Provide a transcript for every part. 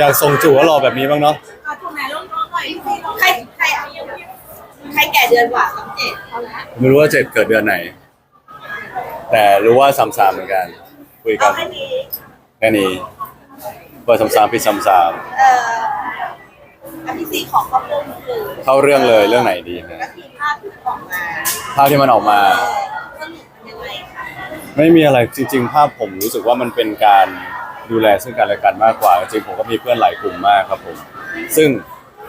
อยากส่งจู่ก็รอแบบนี้บ้างเนาะเอาตรงไหนลงหน่อยใครใครใครแก่เดือนกว่าสองเจ็ดเอาละไม่รู้ว่าเจ็ดเกิดเดือนไหน แต่รู้ว่าสามสามเหมือนกัน คุยกัเอานแค่นี้แค่นี้เปิดสามสามปิดสามสามเอ่ออันที่สี่ของครอบครัวคือเข้าเรื่องเลยเรื่องไหนดีนะก็คือภาพที่ออกมาภาพที่มันออกมา เออสรุปเป็นยังไงคะไม่มีอะไรจริง ๆ ภาพผมรู้สึกว่ามันเป็นการ ดูแลซึ่งกันและกันมากกว่า จริงๆผมก็มีเพื่อนหลายกลุ่มมากครับผม ซึ่ง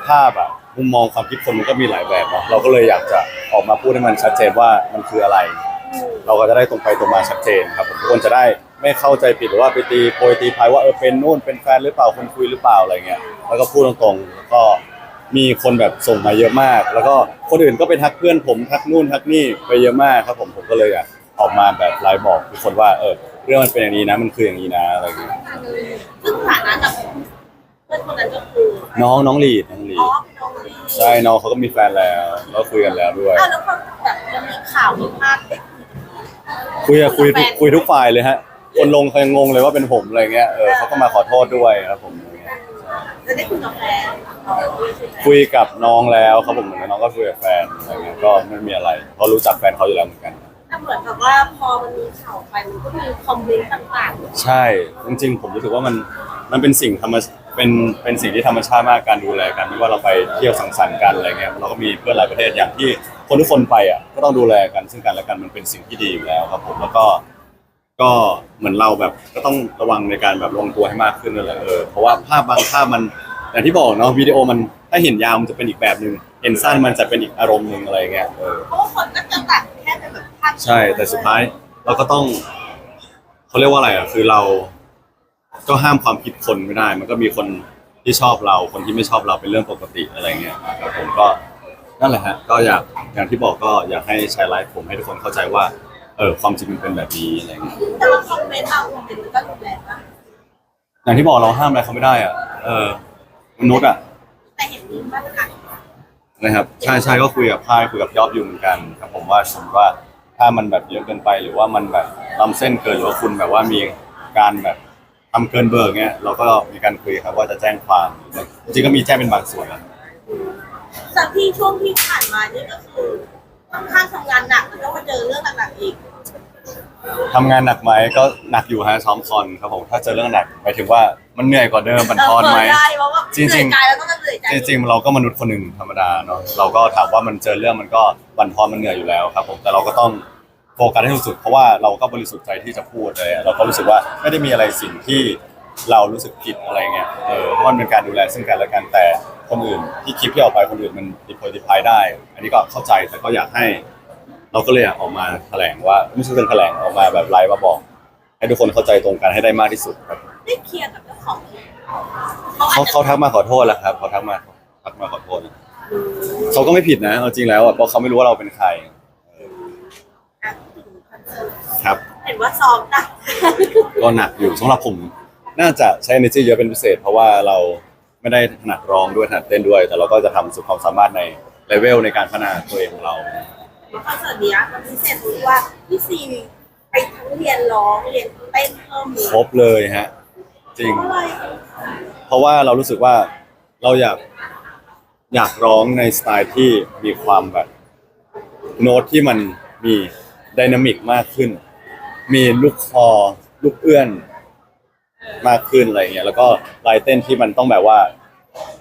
ภาพอะมุมมองความคิดคนมันก็มีหลายแบบเนาะเราก็เลยอยากจะออกมาพูดให้มันชัดเจนว่ามันคืออะไร เราก็จะได้ตรงไปตรงมาชัดเจนครับผมทุกคนจะได้ไม่เข้าใจผิดหรือว่าไปตีโพยตีพายว่าเออเป็นนู่นเป็นแฟนหรือเปล่าคนคุยหรือเปล่าอะไรเงี้ยแล้วก็พูดตรงๆแล้วก็มีคนแบบส่งมาเยอะมาก แล้วก็คนอื่นก็ไปทักเพื่อนผมทักนู่นทักนี่ไปเยอะมากครับผมผมก็เลยอยาก ออกมาแบบไลฟ์บอกทุกคนว่าเออเรื่องมันเป็นอย่างนี้นะ มันคืออย่างนี้นะอะไรเงี้ยซึ่งฐานะกับเพื่อนคนนั้นก็คือน้องน้องลีดน้องลีอ๋อดเป็นน้องลีใช่น้องเขาก็มีแฟนแล้วแล้วคุยกันแล้วด้วย อ้าวแล้วก็แบบมันมีข่าวมีภาพเด็กคุยอะคุยทุกคุยทุกฝ่ายเลยฮะ คนลงเขายังงงเลยว่าเป็นผมอะไรเงี้ยเออเขาก็มาขอโทษด้วยครับผมอะไรเงี้ยจะได้คุยกับแฟนอ๋อคุยใช่ไหมคุยกับน้องแล้วครับผมเหมือนน้องก็คุยกับแฟนอะไรเงี้ยก็ไม่มีอะไรเพราะรู้จักแฟนเขาอยู่แล้วเหมือนกันแต่เห มือนกับว่าพอมันมีข่าวไปมันก็มีคอมเมนต์ต่างใช่ จริงๆ ผมรู้สึกว่ามันมันเป็นสิ่งธรรมชเป็นเป็นสิ่งที่ธรรมชาติมากการดูแลกันไม่ว่าเราไปเที่ยวสังสรรค์กันอะไรเงี้ยเราก็มีเพื่อนหลายประเทศอย่างที่คนทุกคนไปอะก็ต้องดูแลกันซึ่งกันและกันมันเป็นสิ่งที่ดีอยู่แล้วครับผมแล้วก็ ก็เหมือนเราแบบก็ต้องระวังในการแบบลงตัวให้มากขึ้นนั่นแหละเออเพราะว่าภาพบางภาพมันอย่างที่บอกเนาะวิดีโอมันถ้าเห็นยาวมันจะเป็นอีกแบบหนึ่งเห็นสั้นมันจะเป็นอีกอารมณ์หนึ่งอะไรเงี้ยเออ ๆเพราะว่าคนก็จะตัดแค่เป็นแบบภาพ ใช่แต่สุดท้ายเราก็ต้องเขาเรียกว่าอะไรอะคือเราก็ห้ามความคิดคนไม่ได้ มันก็มีคนที่ชอบเรา คนที่ไม่ชอบเราเป็นเรื่องปกติอะไรเงี้ยครับผมก็นั่นแหละฮะก็อยากอย่างที่บอกก็อยากให้ใช้ไลฟ์ผมให้ทุกคนเข้าใจว่า เออความจริงมันเป็นแบบนี้อะไรเงี้ยแต่ว่าคอมเมนต์เราเป็นก็รุนแรงมากอย่างที่บอกเราห้ามอะไรเขาไม่ได้อะเออมนุษย์อะแต่เห็นมีมาตรการนะครับใช่ใช่ก็คุยกับค่ายคุยกับยอดอยู่เหมือนกันครับผมว่าสมมติว่า ถ้ามันแบบเยอะเกินไปหรือว่ามันแบบลำเส้นเกินหรือว่าคุณแบบว่ามีการแบบทำเกินเบอร์เงี้ยเราก็มีการคุยครับว่าจะแจ้งความจริงๆก็มีแจ้งเป็นบางส่วนนะจากที่ช่วงที่ผ่านมานี่ก็คือค่อนข้างทำงานหนักแล้วก็มาเจอเรื่องหนักๆอีก ทำงานหนักไหมก็หนักอยู่ฮะซ้อมคอนครับผมถ้าเจอเรื่องหนักหมายถึงว่ามันเหนื่อยกว่าเดิมมันทอนไหมเได้เพราะว่าจริงๆ เหนื่อยกายแล้วก็เหนื่อยใจจริงๆเราก็มนุษย์คนหนึ่งธรรมดาเนาะเราก็ถามว่ามันเจอเรื่องมันก็บั่นทอนมันเหนื่อยอยู่แล้วครับผมแต่เราก็ต้องโฟกัสให้สุดเพราะว่าเราก็บริสุทธิ์ใจที่จะพูดเลยเราก็รู้สึกว่าไม่ได้มีอะไรสิ่งที่เรารู้สึกผิดอะไรเงี้ยเออเพราะมันเป็นการดูแลซึ่งกันและกันแต่คนอื่นที่คลิปที่ออกไปคนอื่นมันติดโพยติดพายได้ อันนี้ก็เข้าใจแต่ก็อยากให้ เราก็เลยอยากออกมาแถลงว่าไม่ใช่เป็นแถลงออกมาแบบไลฟ์มาบอก ให้ทุกคนเข้าใจตรงกันให้ได้มากที่สุดครับได้เคลียร์กับเจ้าของคลิปเขาเขาทักมาขอโทษแล้วครับเขาทักมาทักมาขอโทษนะเขาก็ไม่ผิดนะเอาจริงแล้วอะเพราะเขาไม่รู้ว่าเราเป็นใครอะถึงคอนเสิร์ตครับ เห็นว่าซ้อมหนักก็หนักอยู่สำหรับผม น่าจะใช้ energy เยอะเป็นพิเศษ เพราะว่าเราไม่ได้ถนัดร้องด้วยถนัดเต้นด้วย แต่เราก็จะทำสุดความสามารถในเลเวลในการพัฒนาตัวเองของเรา คอนเสิร์ตเนี้ยมันพิเศษตรงที่ว่าพี่ซีไปทั้งเรียนร้องเรียนเต้นเพิ่มเลยครบเลยฮะ จริง เพราะอะไรเพราะว่าเรารู้สึกว่าเราอยากอยากร้องในสไตล์ที่มีความแบบ โน้ตที่มันมีไดนามิกมากขึ้น มีลูกคอ ลูกเอื้อน มากขึ้นอะไรเงี้ยแล้วก็ลายเต้นที่มันต้องแบบว่า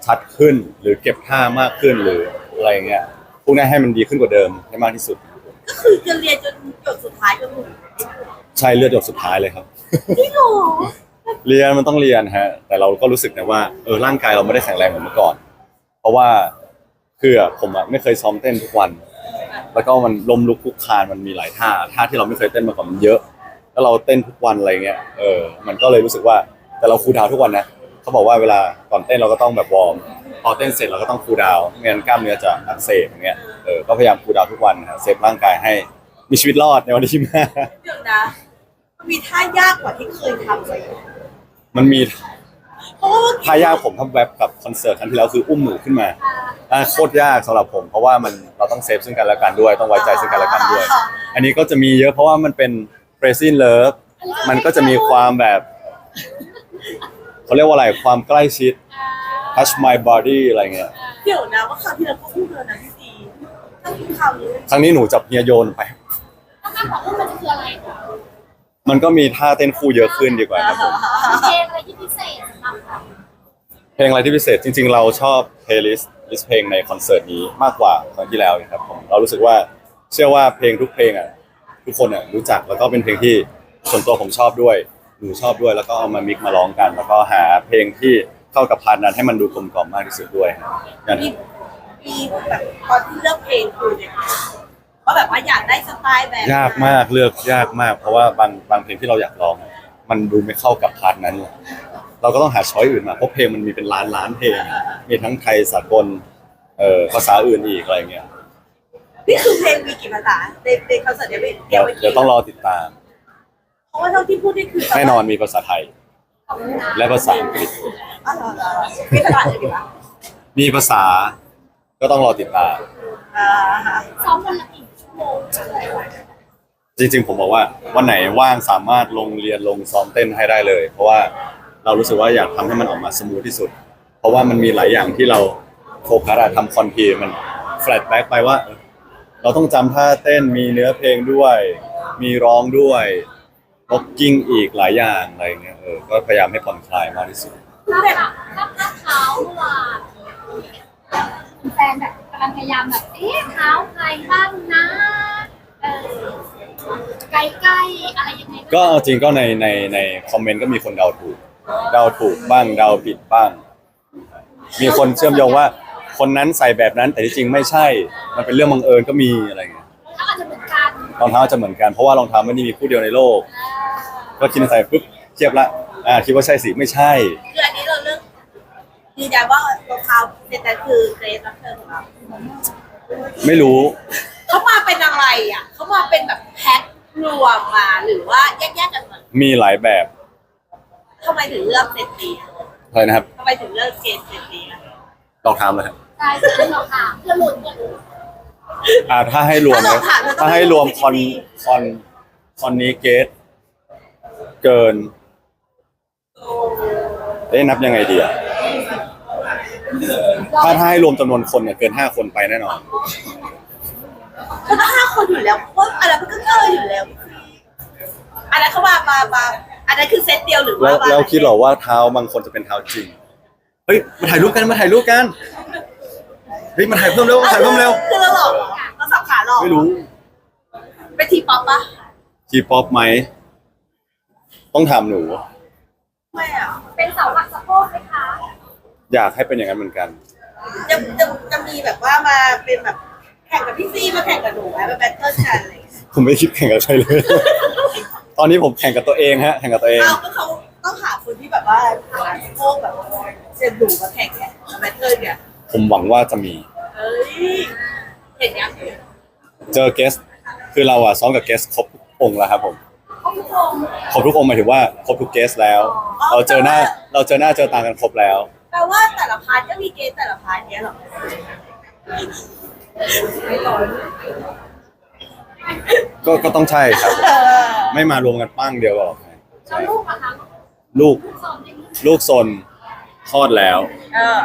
ชัดขึ้นหรือเก็บท่ามากขึ้นหรืออะไรเงี้ย วกนี้ให้มันดีขึ้นกว่าเดิมให้มากที่สุด ก็คือจะเรียนจนจบสุดท้ายจนถึงใช่เลือดหยดสุดท้ายเลยครับ จริงเหรอเรียนมันต้องเรียนฮะ แต่เราก็รู้สึกนะว่าเออร่างกายเราไม่ได้แข็งแรงเหมือนเมื่อก่อน เพราะว่าคืออะผมอะไม่เคยซ้อมเต้นทุกวัน แล้วก็มันล้มลุกคลุกคลานมันมีหลายท่าท่าที่เราไม่เคยเต้นมาก่อนมันเยอะ แล้วเราเต้นทุกวันอะไรเงี้ยเออมันก็เลยรู้สึกว่าแต่เราคูลดาวน์ทุกวันนะ เขาบอกว่าเวลาก่อนเต้นเราก็ต้องแบบวอร์มพอเต้นเสร็จเราก็ต้องคูลดาวน์ไม่งั้นกล้ามเนื้อจะอักเสบอย่างเงี้ยเออก็พยายามคูลดาวน์ทุกวันนะเซฟร่างกายให้มีชีวิตรอดในวันที่มาเดี๋ยวนะมันมีท่ายากกว่าที่เคยทำเลยมันมีเพราะว่าเมื่อกี้ท่ายากผมทำแว็บกับคอนเสิร์ตครั้งที่แล้วคืออุ้มหนูขึ้นมาอ่าโคตรยากสำหรับผม เพราะว่ามันเราต้องเซฟซึ่งกันและกันด้วยต้องไว้ใจซึ่งกันและกันด้วย อันนี้ก็จะมีเยอะเพราะว่ามันเป็น p r e s i n Love มันก็จะมีความแบบ เขาเรียกว่าอะไรความใกล้ชิด touch my body อะไรเงี้ยเดี๋ยวนะว่าคราวที่เราก็พูดแล้วนะพี่ซีถ้าพูดคราวนี้ครั้งนี้หนูจับเฮียโยนไป ถ้าการของเรื่องมันคืออะไรคะมันก็มีท่าเต้นคู่เยอะขึ้นดีกว่าครับผมเพลงอะไรที่พิเศษสำหรับเราเพลงอะไรที่พิเศษจริง ๆ เราชอบเพลย์ลิสต์ลิสต์เพลงในคอนเสิร์ตนี้มากกว่าครั้งที่แล้วอีกครับผมเรารู้สึกว่าเชื่อว่าเพลงทุกเพลงอะทุกคนอะรู้จักแล้วก็เป็นเพลงที่ส่วนตัวผมชอบด้วย หนูชอบด้วยแล้วก็เอามามิกซ์มาร้องกัน แล้วก็หาเพลงที่เข้ากับพาร์ทนั้นให้มันดูกลมกล่อมมากที่สุดด้วยครับอย่างมีมีแบบตอนที่เลือกเพลงคือเนี่ยว่าแบบว่าอยากได้สไตล์แบบยากมากเลือกยากมาก เพราะว่าบางบางเพลงที่เราอยากร้องอะมันดูไม่เข้ากับพาร์ทนั้น เราก็ต้องหาช้อยอื่นมาเพราะเพลงมันมีเป็นล้านล้านเพลง มีทั้งไทยสากลเอ่อภาษาอื่นอีกอะไรเงี้ยนี่คือเพลงมีกี่ภาษาในในคอนเสิร์ตเนี้ยเดีเดี๋ยยววไม่เดี๋ยวต้องรอติดตาม เพราะว่าเท่าที่พูดนี่คือแน่นอนมีภาษาไทย และภาษาอังกฤษ อ๋อเหรอเหรอมีภาษาอื่นอีกเหรอมีภาษาก็ต้องรอติดตามอ่าฮะซ้อมวันละกี่ชั่วโมงจริงๆ ผมบอกว่าวันไหนว่างสามารถลงเรียนลงซ้อมเต้นให้ได้เลย เพราะว่าเรารู้สึกว่าอยากทำให้มันออกมาสมูทที่สุด เพราะว่ามันมีหลายอย่างที่เราโฟกัสอะทำคอนเทนมันแฟลชแบ็กไปว่าเออเราต้องจำท่าเต้นมีเนื้อเพลงด้วย มีร้องด้วย บ็อกกิ้งอีกหลายอย่างอะไรเงี้ยเออก็พยายามให้ผ่อนคลายมากที่สุดถ้าแบบถ้าภาพเท้าเมื่อวานแฟนแบบกำลังพยายามแบบเอ๊ะเท้าใครบ้างนะเออใกล้ๆอะไรยังไงบ้างก็เอาจริงก็ในในในคอมเมนต์ก็มีคนเดาถูก เดาถูกบ้างเดาผิดบ้าง มีคนเชื่อมโยงว่า คนนั้นใส่แบบนั้นแต่ที่จริงไม่ใช่ มันเป็นเรื่องบังเอิญก็มีอะไรเงี้ยถ้าอาจจะเหมือนกันรองเท้าจะเหมือนกันเพราะว่ารองเท้าไม่ได้มีคู่เดียวในโลก ก็คิดในใจปุ๊บเทียบละอ่าคิดว่าใช่สิไม่ใช่ คืออันนี้เราเลือกยืนยันว่ารองเท้าเซตนั้นคือเกรซรับเชิญของเราไม่รู้ เขามาเป็นอะไรอะ เขามาเป็นแบบแพ็ครวมมาหรือว่าแยกๆกันมามีหลายแบบทำไมถึงเลือกเซตนี้อะอะไรนะครับทำไมถึงเลือกเกรซเซตนี้อะลองทำเลยครับใช่ใช่หรอกค่ะเพื่อหลุดเพื่อหลุดอ่าถ้าให้รวมเลยถ้าให้รวมคอนคอนคอนนี้เกต เกิน เอ๊ะนับยังไงดีอะถ้าถ้าให้รวมจำนวนคนเนี่ยเกินห้าคนไปแน่นอนเขาต้องห้าคนอยู่แล้วเพราะอะไรมันก็เกินอยู่แล้วอันนั้นเขามามามาอันนั้นคือเซตเดียวหรือแล้ว่าวมาแล้วคิดเหรอว่าเท้าบางคนจะเป็นเท้าจริง เฮ้ยมาถ่ายรูปกันมาถ่ายรูปกัน เฮ้ยมาถ่ายเพิ่มเร็วมาถ่ายเพิ่มเร็ว คือเราหลอกเหรอเราสับขาหลอกไม่รู้เป็นทีป๊อปปะทีป๊อปไหม ต้องถามหนูไม่อะเป็นเสาหลักสะโพกไหมคะ อยากให้เป็นอย่างนั้นเหมือนกัน จะจะจะมีแบบว่ามาเป็นแบบแข่งกับพี่ซีมาแข่งกับหนูไหมมาแบทเทิลกันอะไรอย่างเงี้ยผมไม่คิดแข่งกับใครเลย ตอนนี้ผมแข่งกับตัวเองฮะ แข่งกับตัวเอง เอาก็เขาต้องหาคนที่แบบว่าหาพวกแบบเซนดูมาแข่งไงมาแบทเทิลเนี่ยผมหวังว่าจะมี เอ้ยเห็นยังเจอเกส คือเราอะซ้อมกับเกสครบทุกองค์แล้วครับผม เขาทุกคนครบทุกองค์หมายถึงว่าครบทุกเกสแล้วเราเจอหน้าเราเจอหน้าเจอตากันครบแล้ว แปลว่าแต่ละพาร์ทก็มีเกณฑ์แต่ละพาร์ทเนี้ยเหรอก็ก็ต้องใช่ครับ เออไม่มารวมกันปั้งเดียวหรอกแล้วใช่ลูกอะคะลูกสอนอย่างนี้ลูกซนคลอดแล้ว เออ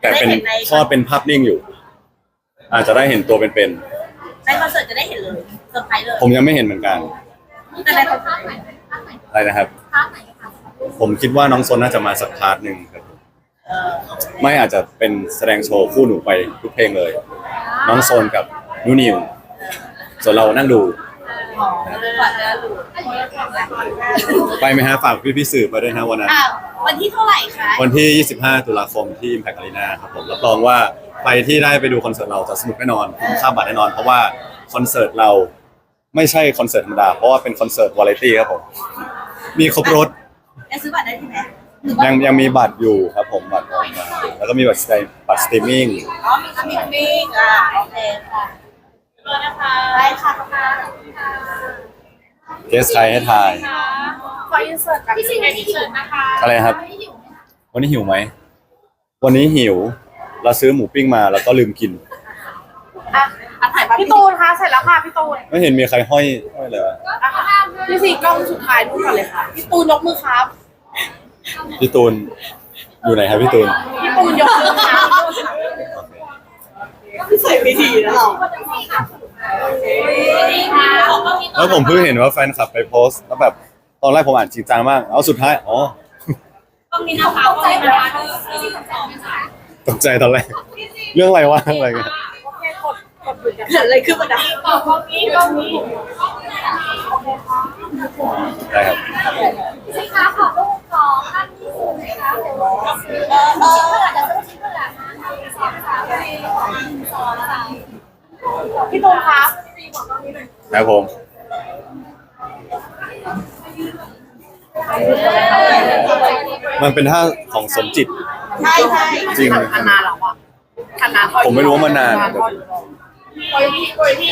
แต่เป็นได้เห็นใน คลอดเป็นภาพนิ่งอยู่ อาจจะได้เห็นตัวเป็นในคอนเสิร์ตจะได้เห็นเลยเซอร์ไพรส์เลย ๆผมยังไม่เห็นเหมือนกัน แต่ในคอนพาเสิร์ร์ทตไหนพาร์ทไหนอะไรนะครับ พาร์ทไหนคะผมคิดว่าน้องซนน่าจะมาสักพาร์ทหนึ่งครับผมเออไม่อาจจะเป็นแสดงโชว์คู่หนูไปทุกเพลงเลย น้องโซนกับนูนิวส่วนเรานั่งดูอ๋อก่อนจะรู้อันนี้ของแบบไปไหมฮะฝากพี่พี่ๆสื่อไปด้วยนะวันนั้นอะวันที่เท่าไหร่คะวันที่ 25 ตุลาคมที่ Impact Arena ครับผมรับรองว่าใครที่ได้ไปดูคอนเสิร์ตเราจะสนุกแน่นอนคุ้มค่าบัตรแน่นอน เพราะว่าคอนเสิร์ตเรา ไม่ใช่คอนเสิร์ตธรรมดา เพราะว่าเป็นคอนเสิร์ตวาไรตี้ครับผม มีครบรถจะซื้อบัตรได้ที่ไหนหรือว่ายังยังมีบัตรอยู่ครับผมบัตรออนไลน์แล้วก็มีบัตรสตรีมบัตรสตรีมมิ่งอ๋อมีสมิธมิ่งอะโอเคค่ะได้ค่ะขอบคุณค่ะเกสใครให้ทาย ขออินเสิร์ตกับพี่ซีไม่ได้หิวนะคะอะไรครับไม่ได้หิวไหมคะวันนี้หิวไหม วันนี้หิว เราซื้อหมูปิ้งมาแล้วก็ลืมกิน อะ อะถ่ายมาพี่ตูนคะเสร็จแล้วค่ะพี่ตูนไม่เห็นมีใครห้อยห้อยเลยวะก็ห้ามด้วยพี่สี่กล้องสุดท้ายนู่นก่อนเลยค่ะพี่ตูนยกมือครับ พี่ตูนอยู่ไหนครับพี่ตูนพี่ตูนยกมือค่ะพี่ใส่ไม่ดีนะเราแล้วผมเพิ่งเห็นว่าแฟนคลับไปโพสต์แล้วแบบตอนแรกผมอ่านจริงจังมากเอาสุดท้ายอ๋อต้องมีน้ำขาวใจไหมคะที่สนใจไหมคะตกใจตอนแรกเรื่องอะไรวะอะไรกัน เกิดอะไรขึ้นมาดังตอบตรงนี้ตรงนี้ได้ครับสิคะขอรูปของท่านที่สุดนะคะเดี๋ยวชิ้นเมื่อไหร่จะซื้องชิ้นเมื่อไหร่นะสองสามสี่สองสามพี่ตูนคะครับผมมันเป็นท่าของสมจิต ใช่ใช่จริงทันนานแล้วอะผมไม่รู้ว่ามันนาน 放一批放一批